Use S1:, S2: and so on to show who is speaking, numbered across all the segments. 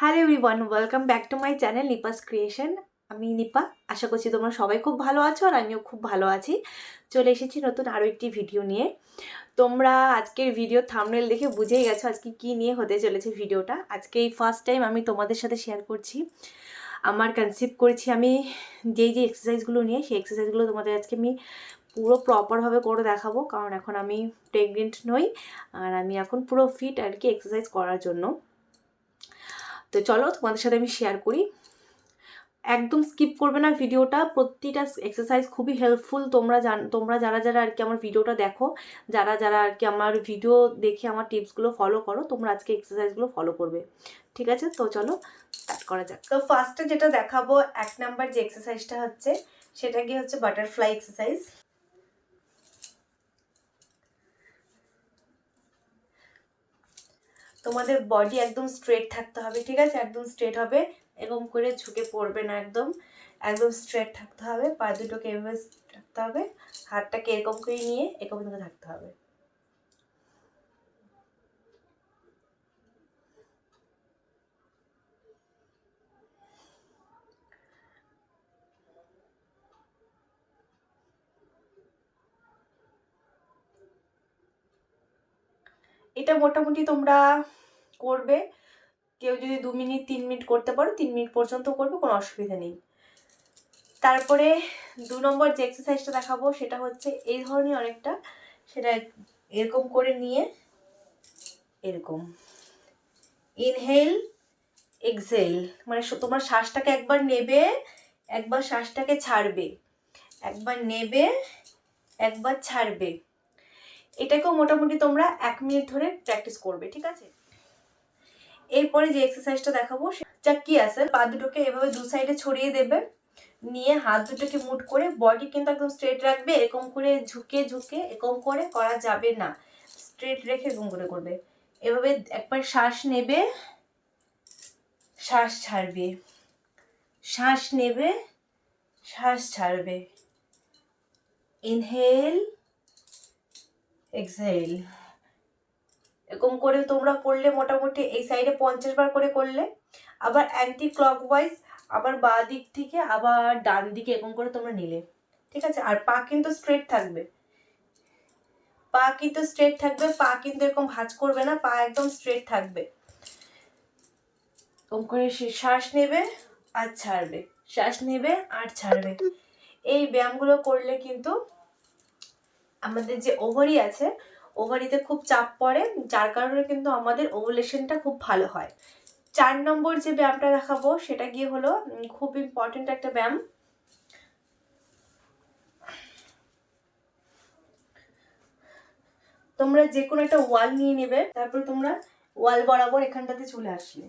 S1: Hello everyone welcome back to my channel Nipa's creation আমি নিপা, আশা করছি তোমরা সবাই খুব ভালো আছো আর আমিও খুব ভালো আছি। চলে এসেছি নতুন আরও একটি ভিডিও নিয়ে। তোমরা আজকের ভিডিও থামনেল দেখে বুঝেই গেছো আজকে কী নিয়ে হতে চলেছে ভিডিওটা আজকে এই ফার্স্ট টাইম আমি তোমাদের সাথে শেয়ার করছি। আমার কনসেপ্ট করেছি আমি যেই যে এক্সারসাইজগুলো নিয়ে, সেই এক্সারসাইজগুলো তোমাদের আজকে আমি পুরো প্রপারভাবে করে দেখাবো। কারণ এখন আমি প্রেগনেন্ট নই, আর আমি এখন পুরো ফিট আর কি এক্সারসাইজ করার জন্য। তো চলো তোমাদের সাথে আমি শেয়ার করি। একদম স্কিপ করবে না ভিডিওটা। প্রতিটা এক্সারসাইজ খুবই হেল্পফুল তোমরা জান তোমরা যারা যারা আর কি আমার ভিডিওটা দেখো, যারা যারা আর কি আমার ভিডিও দেখে আমার টিপসগুলো ফলো করো, তোমরা আজকে এক্সারসাইজগুলো ফলো করবে। ঠিক আছে? তো চলো স্টার্ট করা যাক। তো ফার্স্টে যেটা দেখাবো, এক নাম্বার যে এক্সারসাইজটা হচ্ছে, সেটা কি হচ্ছে বাটারফ্লাই এক্সারসাইজ তোমাদের বডি একদম স্ট্রেট থাকতে হবে, ঠিক আছে? একদম স্ট্রেট হবে, এরকম করে ঝুঁকে পড়বে না একদম। একদম স্ট্রেট থাকতে হবে, পা দুটোকে এভাবে থাকতে হবে, হাতটাকে এরকম করে নিয়ে এরকম থাকতে হবে। এটা মোটামুটি তোমরা করবে। কেউ যদি দু মিনিট, তিন মিনিট করতে পারো, তিন মিনিট পর্যন্ত করবে, কোনো অসুবিধা নেই। তারপরে দু নম্বর যে এক্সারসাইজটা দেখাবো, সেটা হচ্ছে এই ধরনের অনেকটা, সেটা এরকম করে নিয়ে, এরকম। ইনহেল এক্সেল মানে তোমার শ্বাসটাকে একবার নেবে, একবার শ্বাসটাকে ছাড়বে, একবার নেবে, একবার ছাড়বে। এটাকেও মোটামুটি তোমরা এক মিনিট ধরে প্র্যাকটিস করবে, ঠিক আছে? এরপরে যে এক্সারসাইজটা দেখাবো যা চাক্কি আসে পা দুটোকে এভাবে দু সাইডে ছড়িয়ে দেবে, নিয়ে হাত দুটোকে মুট করে বডি কিন্তু একদম স্ট্রেট রাখবে, এরকম করে ঝুঁকে ঝুঁকে এরকম করে করা যাবে না। স্ট্রেট রেখে এরকম করে করবে। এভাবে একবার শ্বাস নেবে, শ্বাস ছাড়বে, শ্বাস নেবে, শ্বাস ছাড়বে। ইনহেল এক্সহেল এরকম করে তোমরা করলে মোটামুটি এই সাইডে পঞ্চাশ বার করে করলে। আবার অ্যান্টি ক্লকওয়াইজ আবার বা দিক থেকে আবার ডান দিকে এরকম করে তোমরা নিলে। ঠিক আছে? আর পা কিন্তু স্ট্রেট থাকবে। পা কিন্তু স্ট্রেট থাকবে, পা কিন্তু এরকম ভাঁজ করবে না, পা একদম স্ট্রেট থাকবে। এরকম করে শ্বাস নেবে আর ছাড়বে। শ্বাস নেবে আর ছাড়বে। এই ব্যায়ামগুলো করলে কিন্তু আমাদের যে ওভারি আছে ওভারিতে খুব চাপ পড়ে, যার কারণে কিন্তু আমাদের ওভুলেশনটা খুব ভালো হয়। চার নম্বর যে ব্যায়ামটা দেখাবো, সেটা গিয়ে হলো খুব ইম্পর্টেন্ট একটা ব্যায়াম। তোমরা যে কোনো একটা ওয়াল নিয়ে নেবে, তারপর তোমরা ওয়াল বরাবর এখানটাতে চলে আসলে।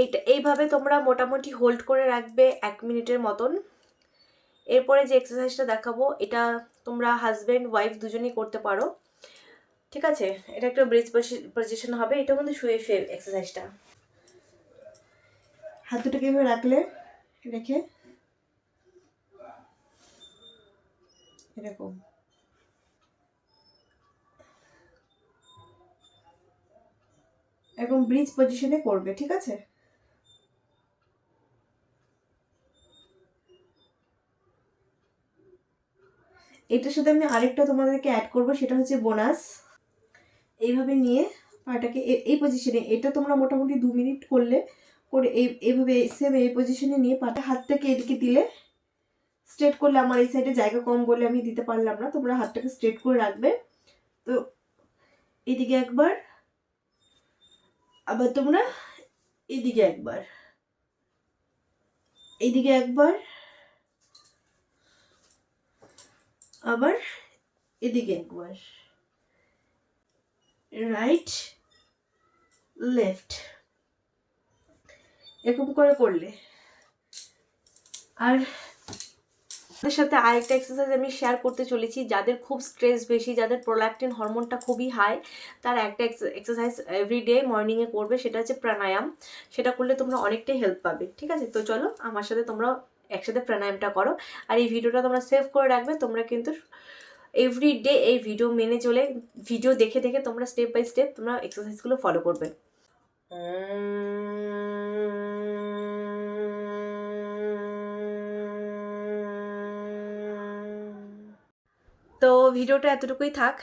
S1: এইটা, এইভাবে তোমরা মোটামুটি হোল্ড করে রাখবে এক মিনিটের মতন। এরপরে যে এক্সারসাইজটা দেখাবো, এটা তোমরা হাজব্যান্ড ওয়াইফ দুজনেই করতে পারো। ঠিক আছে? এটা একটা ব্রিজ পজিশন হবে, এটা কিন্তু শুয়ে ফেল এক্সারসাইজটা হাত দুটোকে এভাবে রাখলে, রেখে, এরকম। এরকম ব্রিজ পজিশনে করবে, ঠিক আছে? এটার সাথে আমি আরেকটা তোমাদেরকে অ্যাড করব, সেটা হচ্ছে বোনাস এইভাবে নিয়ে পাটাকে এই পজিশনে এটা তোমরা মোটামুটি দু মিনিট করলে করে এই এইভাবে সেম এই পজিশনে নিয়ে পাটা হাতটাকে এদিকে দিলে স্ট্রেট করলে আমার এই সাইডে জায়গা কম বলে আমি দিতে পারলাম না, তোমরা হাতটাকে স্ট্রেট করে রাখবে। তো এদিকে একবার, আবার তোমরা এদিকে একবার এদিকে একবার আবার এদিকে একবার। রাইট লেফট এরকম করে করলে। আর তাদের সাথে আরেকটা এক্সারসাইজ আমি শেয়ার করতে চলেছি। যাদের খুব স্ট্রেস বেশি, যাদের প্রোল্যাক্টিন হরমোনটা খুবই হাই তার একটা এক্সারসাইজ এভরিডে মর্নিংয়ে করবে, সেটা হচ্ছে প্রাণায়াম। সেটা করলে তোমরা অনেকটাই হেল্প পাবে, ঠিক আছে? তো চলো, আমার সাথে তোমরা একসাথে প্রাণায়ামটা করো। আর এই ভিডিওটা তোমরা সেভ করে রাখবে, তোমরা কিন্তু এভরি ডে এই ভিডিও মেনে চলে ভিডিও দেখে দেখে তোমরা স্টেপ বাই স্টেপ তোমরা এক্সারসাইজগুলো ফলো করবে। তো ভিডিওটা এতটুকুই থাক,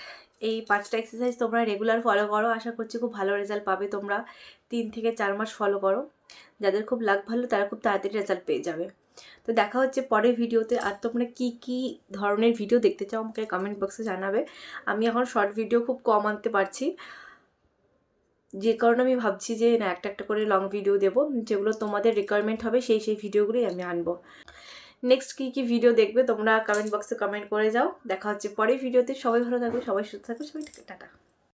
S1: এই পাঁচটা এক্সারসাইজ তোমরা রেগুলার ফলো করো, আশা করছি খুব ভালো রেজাল্ট পাবে তোমরা। তিন থেকে চার মাস ফলো করো। যাদের খুব লাগ ভালো, তারা খুব তাড়াতাড়ি রেজাল্ট পেয়ে যাবে। তো দেখা হচ্ছে পরের ভিডিওতে। আর তোমরা কী কী ধরনের ভিডিও দেখতে চাও, আমাকে কমেন্ট বক্সে জানাবে। আমি এখন শর্ট ভিডিও খুব কম আনতে পারছি। যে কারণে আমি ভাবছি যে, না, একটা একটা করে লং ভিডিও দেবো। যেগুলো তোমাদের রিকোয়ারমেন্ট হবে, সেই সেই ভিডিওগুলোই আমি আনব। নেক্সট কী কী ভিডিও দেখবে, তোমরা কমেন্ট বক্সে কমেন্ট করে যাও। দেখা হচ্ছে পরের ভিডিওতে সবাই ভালো থাকবে সবাই সুস্থ থাকবে সবাই টাটা।